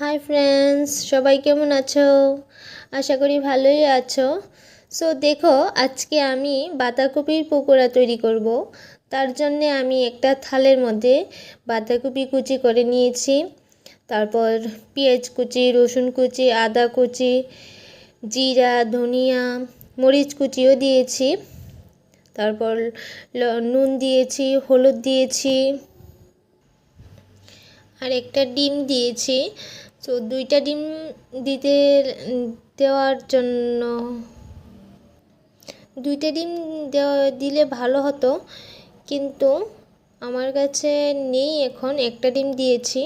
Hi friends সবাই কেমন আছো? আশা করি ভালোই আছো। সো দেখো, আজকে আমি বাঁধাকপির পকোড়া তৈরি করব। তার জন্যে আমি একটা থালের মধ্যে বাঁধাকপি কুচি করে নিয়েছি। তারপর পেঁয়াজ কুচি, রসুন কুচি, আদা কুচি, জিরা, ধনিয়া, মরিচ কুচিও দিয়েছি। তারপর নুন দিয়েছি, হলুদ দিয়েছি, আর একটা ডিম দিয়েছি। তো দুইটা ডিম দিতে, দেওয়ার জন্য, দুইটা ডিম দিলে ভালো হতো, কিন্তু আমার কাছে নেই এখন, একটা ডিম দিয়েছি।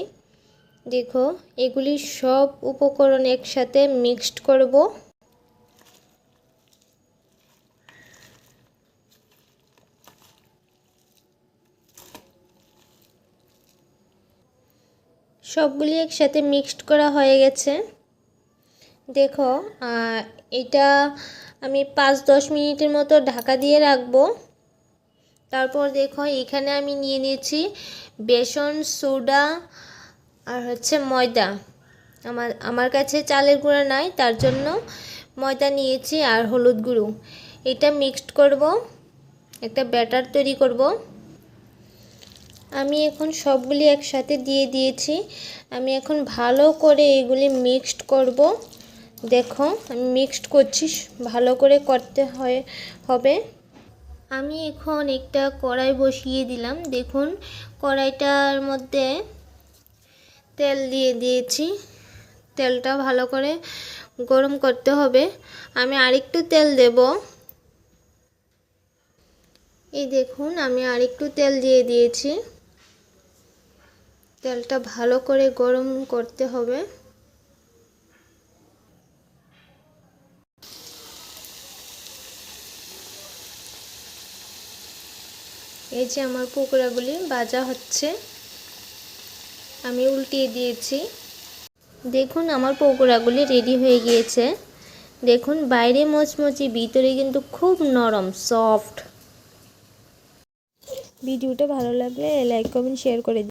দেখো, এগুলি সব উপকরণ একসাথে মিক্সড করব। সবগুলি একসাথে মিক্সড করা হয়ে গেছে। দেখো এটা আমি পাঁচ দশ মিনিটের মতো ঢাকা দিয়ে রাখব। তারপর দেখো, এখানে আমি নিয়ে নিয়েছি বেসন, সোডা আর হচ্ছে ময়দা। আমার আমার কাছে চালের গুঁড়া নাই, তার জন্য ময়দা নিয়েছি আর হলুদ গুঁড়ো। এটা মিক্সড করব, একটা ব্যাটার তৈরি করব। আমি এখন সবগুলি একসাথে দিয়ে দিয়েছি। আমি এখন ভালো করে এগুলি মিক্সড করব। দেখো, আমি মিক্সড করছি, ভালো করে করতে হয়, হবে। আমি এখন একটা কড়াই বসিয়ে দিলাম। দেখুন, কড়াইটার মধ্যে তেল দিয়ে দিয়েছি। তেলটা ভালো করে গরম করতে হবে। আমি আরেকটু তেল দেব। এই দেখুন, আমি আরেকটু তেল দিয়ে দিয়েছি। তেলটা ভালো করে গরম করতে হবে। এই যে আমার পকোড়াগুলি ভাজা হচ্ছে, আমি উল্টিয়ে দিয়েছি। দেখুন আমার পকোড়াগুলি রেডি হয়ে গিয়েছে। দেখুন বাইরে মচমচি, ভিতরে কিন্তু খুব নরম, সফট। ভিডিওটা ভালো লাগলে লাইক, কমেন্ট, শেয়ার করে